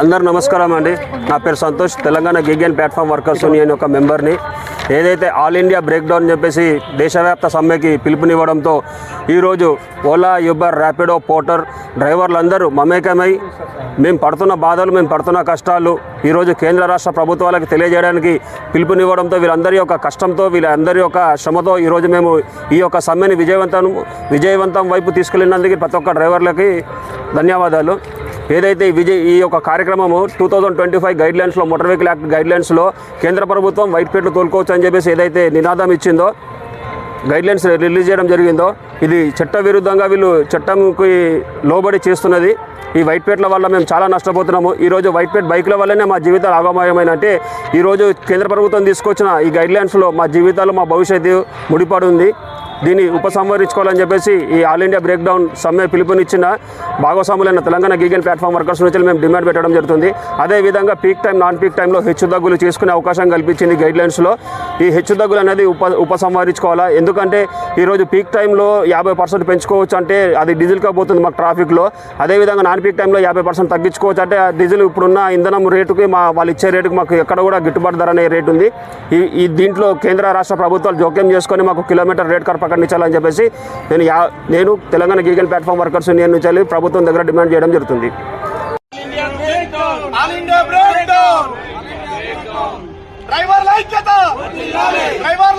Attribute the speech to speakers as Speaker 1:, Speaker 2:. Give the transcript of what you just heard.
Speaker 1: అందరు నమస్కారం అండి. నా పేరు Santosh. Telangana gig and platform workers union యొక్క మెంబర్ని. ఏదైతే ఆల్ ఇండియా బ్రేక్ డౌన్ చెప్పేసి దేశవ్యాప్త సమ్మెకి పిలుపునివ్వడంతో ఈరోజు ఓలా యూబర్ ర్యాపిడో పోర్టర్ డ్రైవర్లందరూ మమేకమై మేము పడుతున్న బాధలు మేము పడుతున్న కష్టాలు ఈరోజు కేంద్ర రాష్ట్ర ప్రభుత్వాలకు తెలియజేయడానికి పిలుపునివ్వడంతో వీళ్ళందరి యొక్క కష్టంతో వీళ్ళందరి యొక్క శ్రమతో ఈరోజు మేము ఈ యొక్క సమ్మెని విజయవంతం విజయవంతం వైపు తీసుకెళ్ళినందుకు ప్రతి ఒక్క డ్రైవర్లకి ధన్యవాదాలు. ఏదైతే విజయ్ ఈ యొక్క కార్యక్రమము two thousand twenty five guide లైన్స్లో మోటార్ వెహికల్ యాక్ట్ గైడ్ లైన్స్లో కేంద్ర ప్రభుత్వం వైట్ పేట్లు తోలుకోవచ్చు అని చెప్పేసి ఏదైతే నినాదం ఇచ్చిందో గైడ్ లైన్స్ రిలీజ్ చేయడం జరిగిందో ఇది చట్ట విరుద్ధంగా వీళ్ళు చట్టంకి లోబడి చేస్తున్నది. ఈ వైట్ పేట్ల వల్ల మేము చాలా నష్టపోతున్నాము. ఈరోజు వైట్ పేట్ బైక్ల వల్లనే మా జీవితాలు ఆగమయమైన అంటే ఈరోజు కేంద్ర ప్రభుత్వం తీసుకొచ్చిన ఈ గైడ్ లైన్స్లో మా జీవితాలు మా భవిష్యత్తు ముడిపడి ఉంది. దీన్ని ఉపసంహరించుకోవాలని చెప్పేసి ఈ ఆల్ ఇండియా బ్రేక్ డౌన్ సమ్మె పిలుపునిచ్చిన భాగస్వాములైన తెలంగాణ గీగల్ ప్లాట్ఫామ్ వర్కర్స్ నుంచి మేము డిమాండ్ పెట్టడం జరుగుతుంది. అదేవిధంగా పీక్ టైం నాన్ పీక్ టైంలో హెచ్చు దగ్గులు చేసుకునే అవకాశం కల్పించింది గైడ్ లైన్స్లో ఈ హెచ్చు దగ్గులు అనేది ఉప ఉపసంహరించుకోవాలా? ఎందుకంటే ఈరోజు పీక్ టైంలో యాభై పర్సెంట్ పెంచుకోవచ్చు అంటే అది డీజిల్గా పోతుంది మాకు ట్రాఫిక్లో అదేవిధంగా నాన్ పీక్ టైంలో యాభై పర్సెంట్ తగ్గించుకోవచ్చు అంటే డీజిల్ ఇప్పుడున్న ఇంధనం రేటుకి మా వాళ్ళు ఇచ్చే రేటుకి మాకు ఎక్కడ కూడా గిట్టుబాటు ధర అనే రేటు ఉంది. ఈ దీంట్లో కేంద్ర రాష్ట్ర ప్రభుత్వాలు జోక్యం చేసుకొని మాకు కిలోమీటర్ రేట్ కార్ చెప్పేసి నేను యా నేను తెలంగాణ గీగల్ ప్లాట్ఫామ్ వర్కర్స్ యూనియన్ నుంచి ప్రభుత్వం దగ్గర డిమాండ్ చేయడం జరుగుతుంది.
Speaker 2: డ్రైవర్